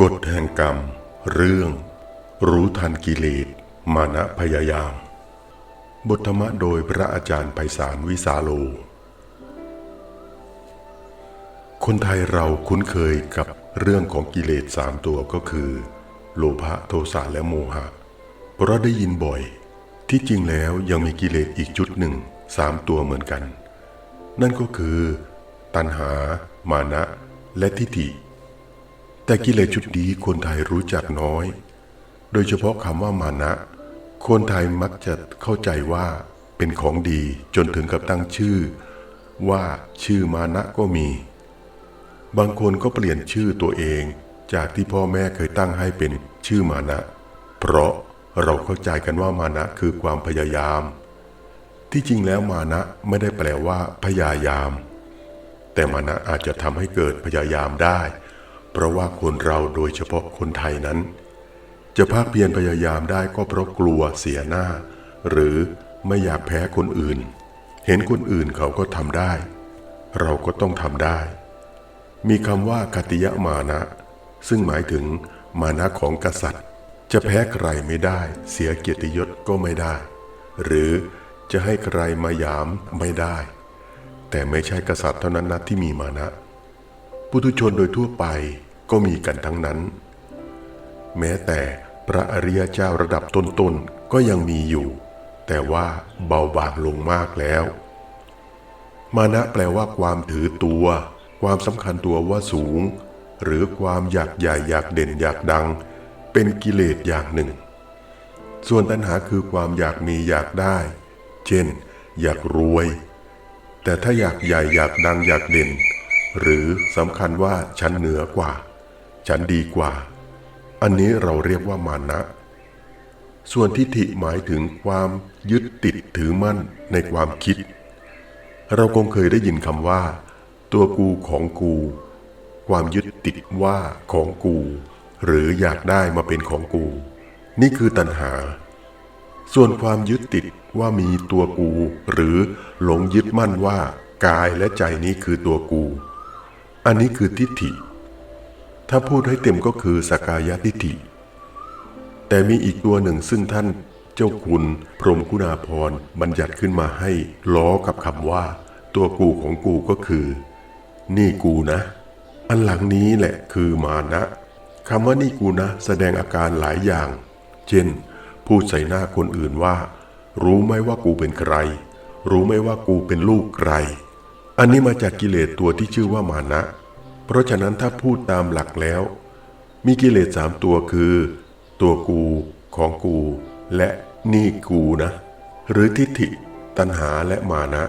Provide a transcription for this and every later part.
กฎแห่งกรรม เรื่อง รู้ทันกิเลสมานะพยายาม บทธรรมะโดยพระอาจารย์ไพศาลวิสาโล คนไทยเราคุ้นเคยกับเรื่องของกิเลสสามตัวก็คือ โลภะโทสะและโมหะ เพราะได้ยินบ่อย ที่จริงแล้วยังมีกิเลสอีกจุดหนึ่งสามตัวเหมือนกัน นั่นก็คือ ตัณหา มานะ และทิฏฐิ แต่กิเลสชุดนี้คนไทยรู้จักน้อย โดยเฉพาะคำว่ามานะ คนไทยมักจะเข้าใจว่าเป็นของดีจนถึงกับตั้งชื่อ ว่าชื่อมานะก็มี บางคนก็เปลี่ยนชื่อตัวเองจากที่พ่อแม่เคยตั้งให้เป็นชื่อมานะ เพราะเราเข้าใจกันว่ามานะคือความพยายาม ที่จริงแล้วมานะไม่ได้แปลว่าพยายาม แต่มานะอาจจะทำให้เกิดพยายามได้ เพราะว่าคนเราโดยเฉพาะคนไทยนั้น จะภาคเพียรพยายามได้ก็เพราะกลัวเสียหน้า หรือไม่อยากแพ้คนอื่น เห็นคนอื่นเขาก็ทำได้ เราก็ต้องทำได้ มีคำว่าคติยมานะ ซึ่งหมายถึงมานะของกษัตริย์ จะแพ้ใครไม่ได้ เสียเกียรติยศก็ไม่ได้ หรือจะให้ใครมาหยามไม่ได้ แต่ไม่ใช่กษัตริย์เท่านั้นนะที่มีมานะ ปุถุชนโดยทั่วไป ก็มีกันทั้งนั้น แม้แต่พระอริยเจ้าระดับต้นๆก็ยังมีอยู่ แต่ว่าเบาบางลงมากแล้ว มานะแปลว่าความถือตัว ความสำคัญตัวว่าสูง หรือความอยากใหญ่อยากเด่นอยากดัง เป็นกิเลสอย่างหนึ่ง ส่วนตัณหาคือความอยากมีอยากได้ เช่น อยากรวย แต่ถ้าอยากใหญ่อยากดังอยากเด่น หรือสำคัญว่าฉันเหนือกว่า ฉันดีกว่า อันนี้เราเรียกว่ามานะ ส่วนทิฏฐิหมายถึงความยึดติดถือมั่นในความคิด เราคงเคยได้ยินคำว่า ตัวกูของกู ความยึดติดว่าของกู หรืออยากได้มาเป็นของกู นี่คือตัณหา ส่วนความยึดติดว่ามีตัวกู หรือหลงยึดมั่นว่ากายและใจนี้คือตัวกู อันนี้คือทิฏฐิ ถ้าพูดให้เต็มก็คือสกายทิฏฐิ แต่มีอีกตัวหนึ่งซึ่งท่านเจ้าคุณพรหมคุณาภรบัญญัติขึ้นมาให้ล้อกับคำว่า ตัวกูของกูก็คือ นี่กูนะ อันหลังนี้แหละคือมานะคำว่านี่กูนะ แสดงอาการหลายอย่าง เช่น พูดใส่หน้าคนอื่นว่า รู้ไหมว่ากูเป็นใคร รู้ไหมว่ากูเป็นลูกใคร อันนี้มาจากกิเลสตัวที่ชื่อว่ามานะ เพราะฉะนั้นถ้าพูดตามหลักแล้ว มีกิเลสสามตัวคือ ตัวกูของกู และนี่กูนะ หรือทิฏฐิ ตัณหาและมานะ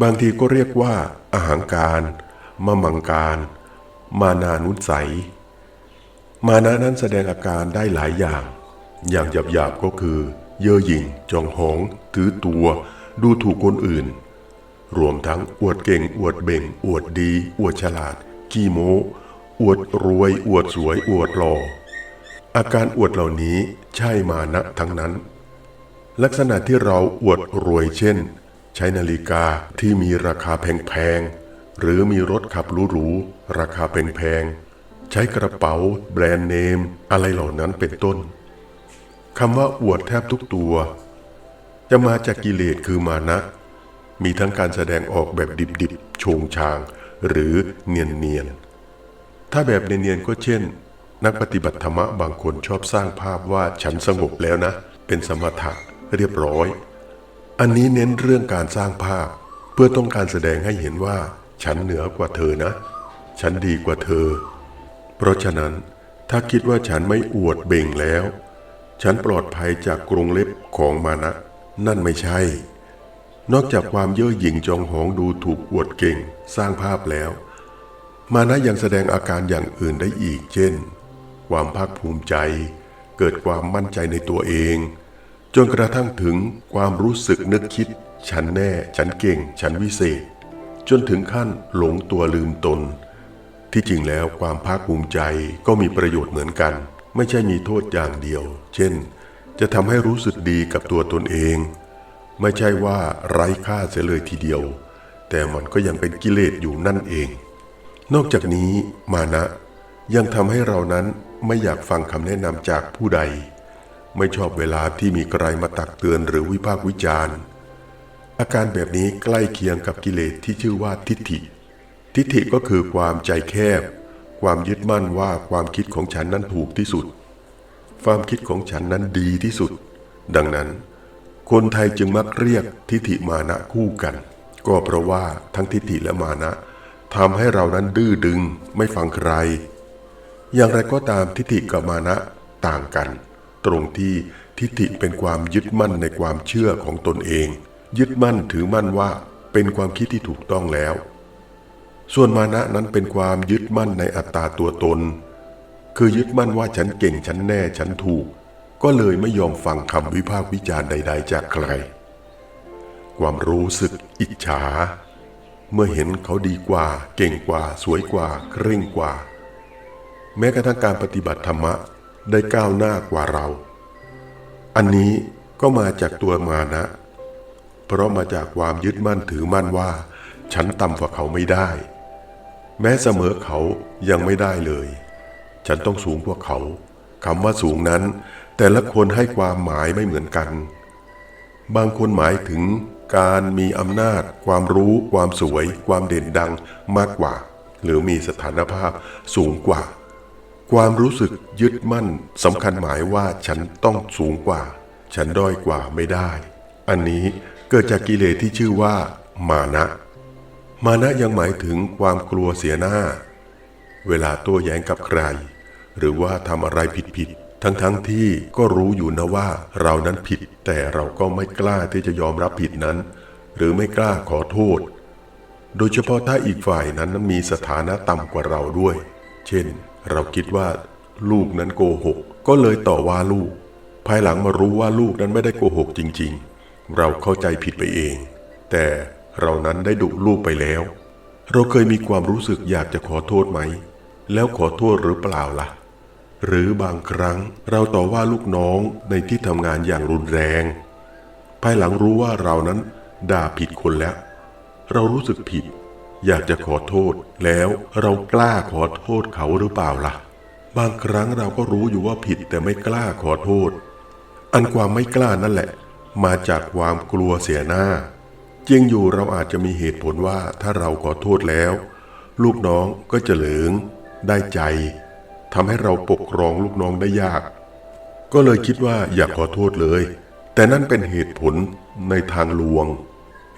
บางทีก็เรียกว่าอาหังการมะมังการ มานานุสัย มานะนั้นแสดงอาการได้หลายอย่าง อย่างหยาบๆก็คือ เย่อหยิ่งจองหอง ถือตัว ดูถูกคนอื่น รวมทั้งอวดเก่ง อวดเบ่ง อวดดี อวดฉลาด ขี้โม้อวดรวย อวดสวย อวดหล่ออาการอวดเหล่านี้ใช่มานะทั้งนั้น ลักษณะที่เราอวดรวยเช่น ใช้นาฬิกาที่มีราคาแพงๆหรือมีรถขับหรูๆราคาแพงๆใช้กระเป๋า แบรนด์เนม อะไรเหล่านั้นเป็นต้นคำว่าอวดแทบทุกตัว จะมาจากกิเลสคือมานะ มีทั้งการแสดงออกแบบดิบๆ โชงชาง หรือเนียนๆ ถ้าแบบเนียนๆ ก็เช่น นักปฏิบัติธรรมะบางคนชอบสร้างภาพว่าฉันสงบแล้วนะ เป็นสมถะเรียบร้อย อันนี้เน้นเรื่องการสร้างภาพ เพื่อต้องการแสดงให้เห็นว่า ฉันเหนือกว่าเธอนะ ฉันดีกว่าเธอ เพราะฉะนั้น ถ้าคิดว่าฉันไม่อวดเบ่งแล้ว ฉันปลอดภัยจากกรงเล็บของมานะ นั่นไม่ใช่ นอกจากความเย่อหยิ่งจองหองดูถูกอวดเก่ง สร้างภาพแล้ว มานะยังแสดงอาการอย่างอื่นได้อีก เช่น ความภาคภูมิใจ เกิดความมั่นใจในตัวเอง จนกระทั่งถึงความรู้สึกนึกคิด ฉันแน่ ฉันเก่ง ฉันวิเศษ จนถึงขั้นหลงตัวลืมตน ที่จริงแล้วความภาคภูมิใจก็มีประโยชน์เหมือนกัน ไม่ใช่มีโทษอย่างเดียว เช่น จะทำให้รู้สึกดีกับตัวตนเอง ไม่ใช่ว่าไร้ค่าเสียเลยทีเดียว แต่มันก็ยังเป็นกิเลสอยู่นั่นเอง นอกจากนี้มานะยังทำให้เรานั้นไม่อยากฟังคำแนะนำจากผู้ใด ไม่ชอบเวลาที่มีใครมาตักเตือนหรือวิพากษ์วิจารณ์ อาการแบบนี้ใกล้เคียงกับกิเลสที่ชื่อว่าทิฏฐิ ทิฏฐิก็คือความใจแคบ ความยึดมั่นว่าความคิดของฉันนั้นถูกที่สุด ความคิดของฉันนั้นดีที่สุด ดังนั้น คนไทยจึงมักเรียกทิฏฐิมานะคู่กัน ก็เพราะว่าทั้งทิฏฐิและมานะทำให้เรานั้นดื้อดึงไม่ฟังใคร อย่างไรก็ตามทิฏฐิกับมานะต่างกัน ตรงที่ทิฏฐิเป็นความยึดมั่นในความเชื่อของตนเอง ยึดมั่นถือมั่นว่าเป็นความคิดที่ถูกต้องแล้ว ส่วนมานะนั้นเป็นความยึดมั่นในอัตตาตัวตน คือยึดมั่นว่าฉันเก่งฉันแน่ฉันถูก ก็เลยไม่ยอมฟังคำวิพากษ์วิจารณ์ใด ๆ จากใคร ความรู้สึกอิจฉา เมื่อเห็นเขาดีกว่า เก่งกว่า สวยกว่าเคร่งกว่า แม้กระทั่งการปฏิบัติธรรมะได้ก้าวหน้ากว่าเรา อันนี้ก็มาจากตัวมานะ เพราะมาจากความยึดมั่นถือมั่นว่า ฉันต่ำกว่าเขาไม่ได้ แม้เสมอเขายังไม่ได้เลย ฉันต้องสูงกว่าเขา คำว่าสูงนั้น แต่ละคนให้ความหมายไม่เหมือนกัน บางคนหมายถึงการมีอำนาจ ความรู้ ความสวย ความเด่นดังมากกว่า หรือมีสถานภาพสูงกว่า ความรู้สึกยึดมั่นสำคัญหมายว่าฉันต้องสูงกว่า ฉันด้อยกว่าไม่ได้ อันนี้เกิดจากกิเลสที่ชื่อว่า มานะ มานะยังหมายถึงความกลัวเสียหน้า เวลาโต้แย้งกับใคร หรือว่าทำอะไรผิดๆทั้งๆทที่ก็รู้อยู่นะว่าเรานั้นผิด แต่เราก็ไม่กล้าที่จะยอมรับผิดนั้น หรือไม่กล้าขอโทษ โดยเฉพาะถ้าอีกฝ่ายนั้นมีสถานะต่ำกว่าเราด้วย เช่น เราคิดว่า ลูกนั้นโกหก ก็เลยต่อว่าลูก ภายหลังมารู้ว่าลูกนั้นไม่ได้โกหกจริง ๆ เราเข้าใจผิดไปเอง แต่เรานั้นได้ดุลูกไปแล้ว เราเคยมีความรู้สึกอยากจะขอโทษไหม แล้วขอโทษหรือเปล่าล่ะ หรือบางครั้งเราต่อว่าลูกน้องในที่ทำงานอย่างรุนแรง ภายหลังรู้ว่าเรานั้น ด่าผิดคนแล้ว เรารู้สึกผิด อยากจะขอโทษ แล้วเรากล้าขอโทษเขาหรือเปล่าล่ะ บางครั้งเราก็รู้อยู่ว่าผิดแต่ไม่กล้าขอโทษ อันความไม่กล้านั่นแหละ มาจากความกลัวเสียหน้าจริงอยู่เราอาจจะมีเหตุผลว่าถ้าเราขอโทษแล้ว ลูกน้องก็จะเหลิงได้ใจ ทำให้เราปกครองลูกน้องได้ยาก ก็เลยคิดว่าอยากขอโทษเลย แต่นั่นเป็นเหตุผลในทางลวง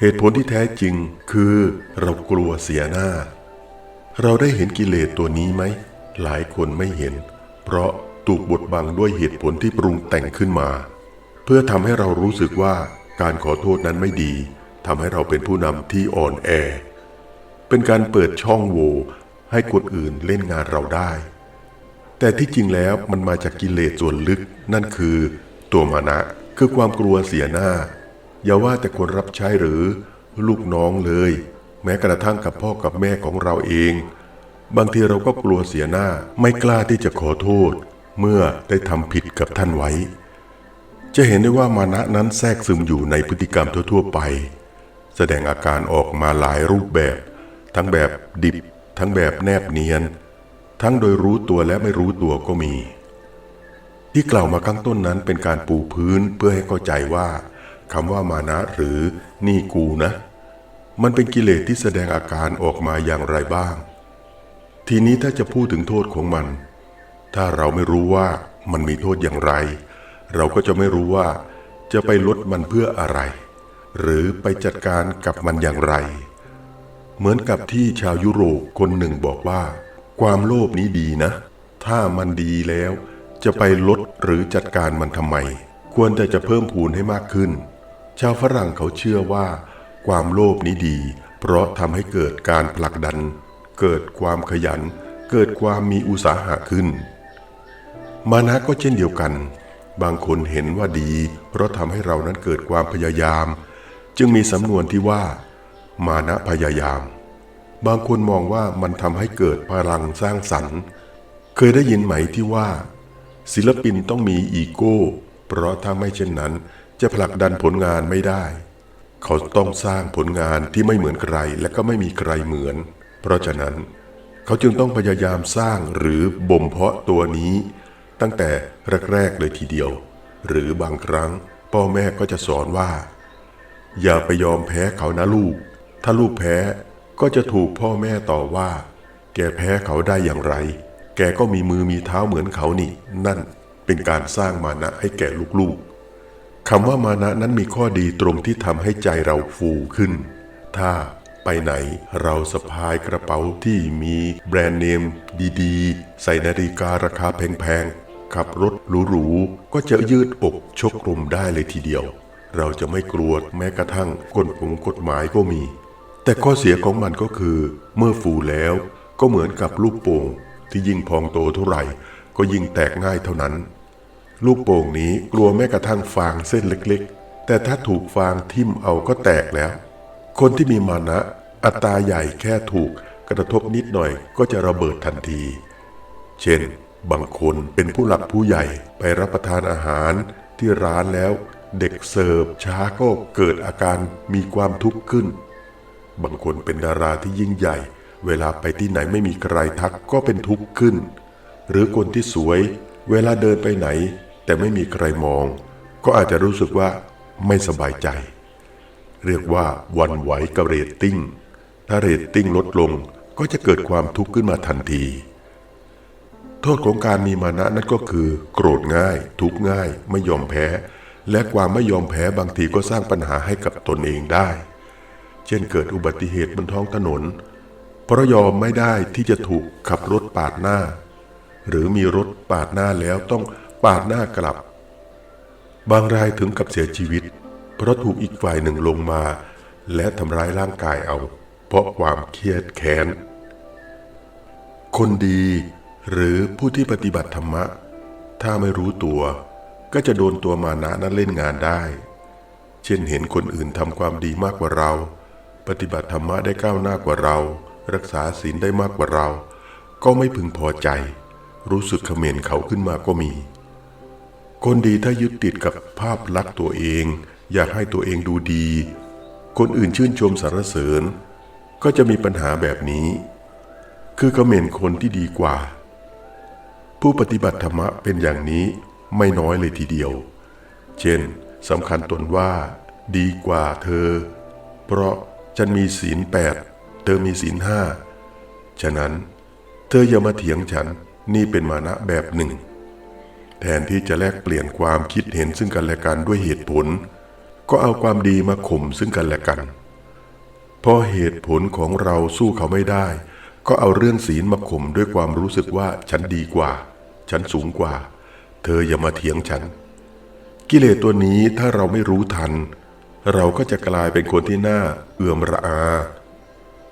เหตุผลที่แท้จริงคือเรากลัวเสียหน้า เราได้เห็นกิเลสตัวนี้ไหม หลายคนไม่เห็น เพราะถูกบดบังด้วยเหตุผลที่ปรุงแต่งขึ้นมา เพื่อทำให้เรารู้สึกว่าการขอโทษนั้นไม่ดีทำให้เราเป็นผู้นำที่อ่อนแอ เป็นการเปิดช่องโหว่ให้คนอื่นเล่นงานเราได้ แต่ที่จริงแล้วมันมาจากกิเลสส่วนลึก นั่นคือ ตัวมานะคือความกลัวเสียหน้า อย่าว่าแต่คนรับใช้หรือลูกน้องเลย แม้กระทั่งกับพ่อกับแม่ของเราเอง บางทีเราก็กลัวเสียหน้าไม่กล้าที่จะขอโทษ เมื่อได้ทำผิดกับท่านไว้ จะเห็นได้ว่ามานะนั้นแทรกซึมอยู่ในพฤติกรรมทั่ว ๆ ไป แสดงอาการออกมาหลายรูปแบบ ทั้งแบบดิบ ทั้งแบบแนบเนียน ทั้งโดยรู้ตัวและไม่รู้ตัวก็มี ที่กล่าวมาข้างต้นนั้นเป็นการปูพื้นเพื่อให้เข้าใจว่าคำว่ามานะหรือนี่กูนะ มันเป็นกิเลสที่แสดงอาการออกมาอย่างไรบ้าง ทีนี้ถ้าจะพูดถึงโทษของมัน ถ้าเราไม่รู้ว่ามันมีโทษอย่างไร เราก็จะไม่รู้ว่า จะไปลดมันเพื่ออะไร หรือไปจัดการกับมันอย่างไร เหมือนกับที่ชาวยุโรปคนหนึ่งบอกว่า ความโลภนี้ดีนะ ถ้ามันดีแล้ว จะไปลดหรือจัดการมันทำไม ควรจะจะเพิ่มพูนให้มากขึ้น ชาวฝรั่งเขาเชื่อว่า ความโลภนี้ดี เพราะทำให้เกิดการผลักดัน เกิดความขยัน เกิดความมีอุตสาหะขึ้น มานะก็เช่นเดียวกัน บางคนเห็นว่าดี เพราะทำให้เรานั้นเกิดความพยายาม จึงมีสำนวนที่ว่า มานะพยายาม บางคนมองว่ามันทำให้เกิดพลังสร้างสรรค์ เคยได้ยินไหมที่ว่า ศิลปินต้องมีอีโก้ เพราะถ้าไม่เช่นนั้น จะผลักดันผลงานไม่ได้ เขาต้องสร้างผลงานที่ไม่เหมือนใครและก็ไม่มีใครเหมือน เพราะฉะนั้น เขาจึงต้องพยายามสร้างหรือบ่มเพาะตัวนี้ ตั้งแต่แรกๆเลยทีเดียว หรือบางครั้ง พ่อแม่ก็จะสอนว่า อย่าไปยอมแพ้เขานะลูก ถ้าลูกแพ้ ก็จะถูกพ่อแม่ต่อว่า แกแพ้เขาได้อย่างไร แกก็มีมือมีเท้าเหมือนเขานี่ นั่นเป็นการสร้างมานะให้แก่ลูกๆคำว่ามานะนั้นมีข้อดีตรงที่ทำให้ใจเราฟูขึ้น ถ้าไปไหนเราสะพายกระเป๋าที่มีแบรนด์เนมดีๆ ใส่นาฬิการาคาแพงๆ ขับรถหรูๆ ก็จะยืดอกชกลมได้เลยทีเดียว เราจะไม่กลัวแม้กระทั่งกฎของกฎหมายก็มี แต่ข้อเสียของมันก็คือ เมื่อฟูแล้วก็เหมือนกับลูกโป่งที่ยิ่งพองโตเท่าไหร่ ก็ยิ่งแตกง่ายเท่านั้น ลูกโป่งนี้กลัวแม้กระทั่งฟางเส้นเล็กๆ แต่ถ้าถูกฟางทิ่มเอาก็แตกแล้ว คนที่มีมานะ อัตราใหญ่แค่ถูกกระทบนิดหน่อยก็จะระเบิดทันที เช่น บางคนเป็นผู้หลักผู้ใหญ่ไปรับประทานอาหารที่ร้านแล้ว เด็กเสิร์ฟช้าก็เกิดอาการมีความทุกข์ขึ้น บางคนเป็นดาราที่ยิ่งใหญ่ เวลาไปที่ไหนไม่มีใครทักก็เป็นทุกข์ขึ้น หรือคนที่สวย เวลาเดินไปไหน แต่ไม่มีใครมอง ก็อาจจะรู้สึกว่าไม่สบายใจ เรียกว่าวันไหวกับเรตติ้ง ถ้าเรตติ้งลดลงก็จะเกิดความทุกข์ขึ้นมาทันที โทษของการมีมานะนั่นก็คือ โกรธง่าย ทุกง่าย ไม่ยอมแพ้ และความไม่ยอมแพ้บางทีก็สร้างปัญหาให้กับตนเองได้ เช่นเกิดอุบัติเหตุบนท้องถนน เพราะยอมไม่ได้ที่จะถูกขับรถปาดหน้า หรือมีรถปาดหน้าแล้วต้องปาดหน้ากลับ บางรายถึงกับเสียชีวิต เพราะถูกอีกฝ่ายหนึ่งลงมา และทำร้ายร่างกายเอา เพราะความเครียดแค้น คนดีหรือผู้ที่ปฏิบัติธรรมะ ถ้าไม่รู้ตัว ก็จะโดนตัวมานะนั้นเล่นงานได้ เช่นเห็นคนอื่นทำความดีมากกว่าเรา ปฏิบัติธรรมะได้ก้าวหน้ากว่าเรา รักษาศีลได้มากกว่าเรา ก็ไม่พึงพอใจ รู้สึกเขม่นเขาขึ้นมาก็มี คนดีถ้ายึดติดกับภาพลักษณ์ตัวเอง อยากให้ตัวเองดูดี คนอื่นชื่นชมสรรเสริญ ก็จะมีปัญหาแบบนี้ คือเขม่นคนที่ดีกว่า ผู้ปฏิบัติธรรมะเป็นอย่างนี้ไม่น้อยเลยทีเดียว เช่นสำคัญตนว่า ดีกว่าเธอ เพราะ ฉันมีศีลแปดเธอมีศีลห้าฉะนั้น เธออย่ามาเถียงฉันนี่เป็นมานะแบบหนึ่ง แทนที่จะแลกเปลี่ยนความคิดเห็นซึ่งกันและกันด้วยเหตุผล ก็เอาความดีมาข่มซึ่งกันและกันพอเหตุผลของเราสู้เขาไม่ได้ ก็เอาเรื่องศีลมาข่มด้วยความรู้สึกว่าฉันดีกว่า ฉันสูงกว่า เธออย่ามาเถียงฉัน กิเลสตัวนี้ถ้าเราไม่รู้ทัน เราก็จะกลายเป็นคนที่น่าเอื่อมระอา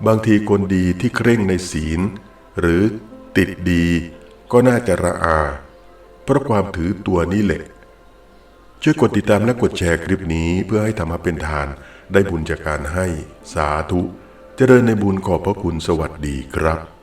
บางทีคนดีที่เคร่งในศีล หรือติดดีก็น่าจะระอา เพราะความถือตัวนี้แหละ ช่วยกดติดตามและกดแชร์คลิปนี้เพื่อให้ธรรมะเป็นทานได้บุญจากการให้สาธุเจริญในบุญขอบพระคุณสวัสดีครับ